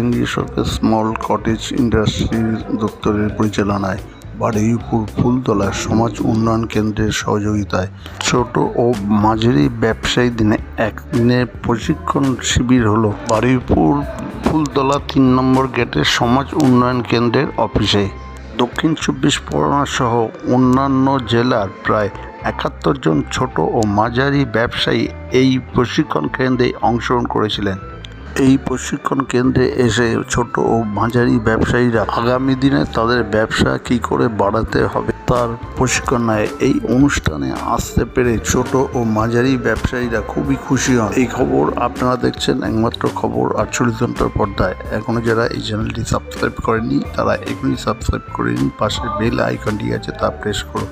কেন্দ্রীয় সরকার small cottage industry দপ্তরের পরিচালনায় বারুইপুর ফুলতলা সমাজ উন্নয়ন কেন্দ্রের সহযোগিতায়। ছোট ও মাঝারি ব্যবসায়ীদের একদিনের প্রশিক্ষণ শিবির হলো। বারুইপুর ফুলতলা তিন নম্বর গেটের সমাজ উন্নয়ন কেন্দ্রের অফিসে। দক্ষিণ চব্বিশ পরগনা সহ অন্যান্য জেলার প্রায় একাত্তর জন ছোট ও মাঝারি ব্যবসায়ী এই প্রশিক্ষণ কেন্দ্রে অংশগ্রহণ করেছিলেন। এই প্রশিক্ষণ কেন্দ্রে এসে ছোট ও মাঝারি ব্যবসায়ীরা আগামী দিনে তাদের ব্যবসা কী করে বাড়াতে হবে তার প্রশিক্ষণ নেয়। এই অনুষ্ঠানে আসতে পেরে ছোট ও মাঝারি ব্যবসায়ীরা খুবই খুশি হন। এই খবর আপনারা দেখছেন একমাত্র খবর আটচল্লিশ ঘণ্টার পর্দায়। এখনও যারা এই চ্যানেলটি সাবস্ক্রাইব করেনি তারা এখনই সাবস্ক্রাইব করে নিন। পাশে বেল আইকনটি আছে তা প্রেস করুন।